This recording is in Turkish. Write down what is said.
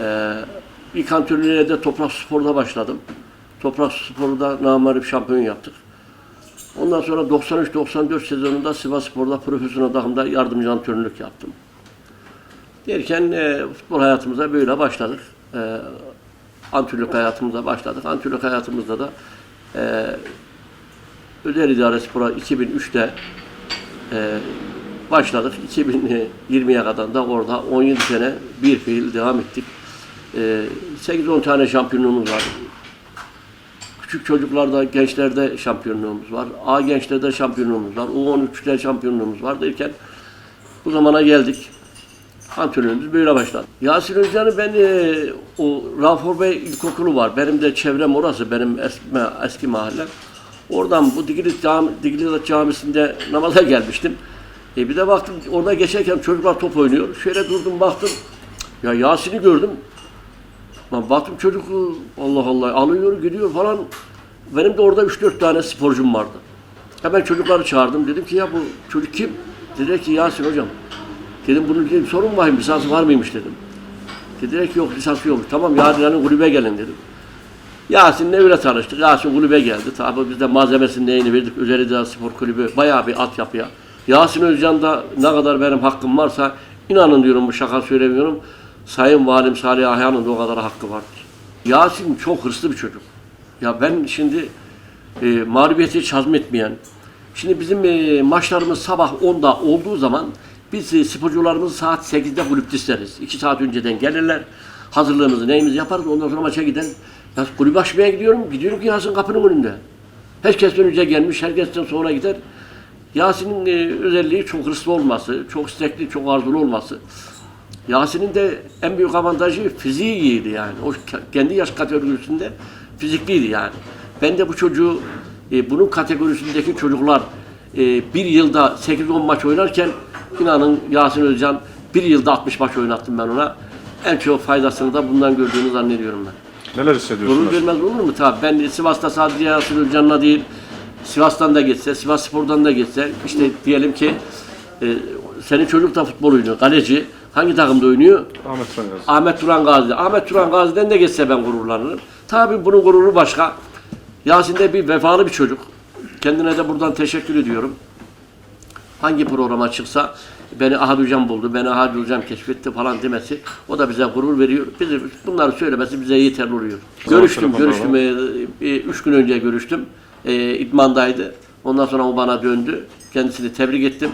Ee, ilk antrenörlüğe de Toprak Spor'da başladım. Toprak Spor'da namarip şampiyon yaptık. Ondan sonra 93-94 sezonunda Sivas Spor'da profesyonel takımda yardımcı antrenörlük yaptım. Derken e, futbol hayatımıza böyle başladık. E, antrenörlük hayatımıza başladık. Antrenörlük hayatımızda da e, Özel İdare Spor'a 2003'te e, başladık. 2020'ye kadar da orada 17 sene bir fiil devam ettik. E, 8-10 tane şampiyonluğumuz var. Küçük çocuklarda, gençlerde şampiyonluğumuz var. A gençlerde şampiyonluğumuz var. U13'te şampiyonluğumuz var derken bu zamana geldik. Antrenörümüz böyle başladı. Yasin Özcan'ı ben e, o Rafor Bey İlkokulu var. Benim de çevrem orası. Benim eski, eski mahallem. Oradan bu Digilit, Cami, Digilit Camisi'nde namaza gelmiştim. E bir de baktım orada geçerken çocuklar top oynuyor. Şöyle durdum baktım. Ya Yasin'i gördüm. Lan baktım çocuk Allah Allah alıyor gidiyor falan. Benim de orada 3-4 tane sporcum vardı. Hemen çocukları çağırdım. Dedim ki ya bu çocuk kim? Dediler ki Yasin hocam. Dedim bunun dedim, sorun mı? Lisansı var mıymış dedim. Dediler ki yok lisansı yokmuş. Tamam yarın kulübe gelin dedim. Yasin'le öyle tanıştık. Yasin kulübe geldi. Tabi biz de malzemesinin neyini verdik. İdare Spor Kulübü bayağı bir altyapıya. Yasin Özcan'da ne kadar benim hakkım varsa inanın diyorum bu şaka söylemiyorum. Sayın Valim Salih Ahyan'ın da o kadar hakkı vardır. Yasin çok hırslı bir çocuk. Ya ben şimdi e, mağlubiyeti hiç hazmetmeyen, şimdi bizim e, maçlarımız sabah 10'da olduğu zaman biz e, sporcularımızı saat 8'de kulüpte isteriz. 2 saat önceden gelirler. Hazırlığımızı neyimizi yaparız. Ondan sonra maça gider. Ya kulüp açmaya gidiyorum. Gidiyorum ki Yasin kapının önünde. Herkesten önce gelmiş, herkesten sonra gider. Yasin'in e, özelliği çok hırslı olması, çok istekli, çok arzulu olması. Yasin'in de en büyük avantajı fiziği iyiydi yani. O ke- kendi yaş kategorisinde fizikliydi yani. Ben de bu çocuğu, e, bunun kategorisindeki çocuklar e, bir yılda 8-10 maç oynarken inanın Yasin Özcan bir yılda 60 maç oynattım ben ona. En çok faydasını da bundan gördüğünü zannediyorum ben. Neler Gurur hissediyorsunuz? vermez olur mu? Tabii ben Sivas'ta sadece Yasin Özcan'la değil, Sivas'tan da geçse, Sivas Spor'dan da geçse, işte diyelim ki e, senin çocuk da futbol oynuyor, kaleci. Hangi takımda oynuyor? Ahmet Rangaz. Ahmet Turan Gazi. Ahmet Turan Gazi'den de geçse ben gururlanırım. Tabii bunun gururu başka. Yasin de bir vefalı bir çocuk. Kendine de buradan teşekkür ediyorum. Hangi programa çıksa beni Ahad Hocam buldu, beni Ahad Hocam keşfetti falan demesi o da bize gurur veriyor. Bizi, bunları söylemesi bize yeterli oluyor. Görüştüm, görüştüm. E, e, üç gün önce görüştüm. E, İdman'daydı. Ondan sonra o bana döndü. Kendisini tebrik ettim.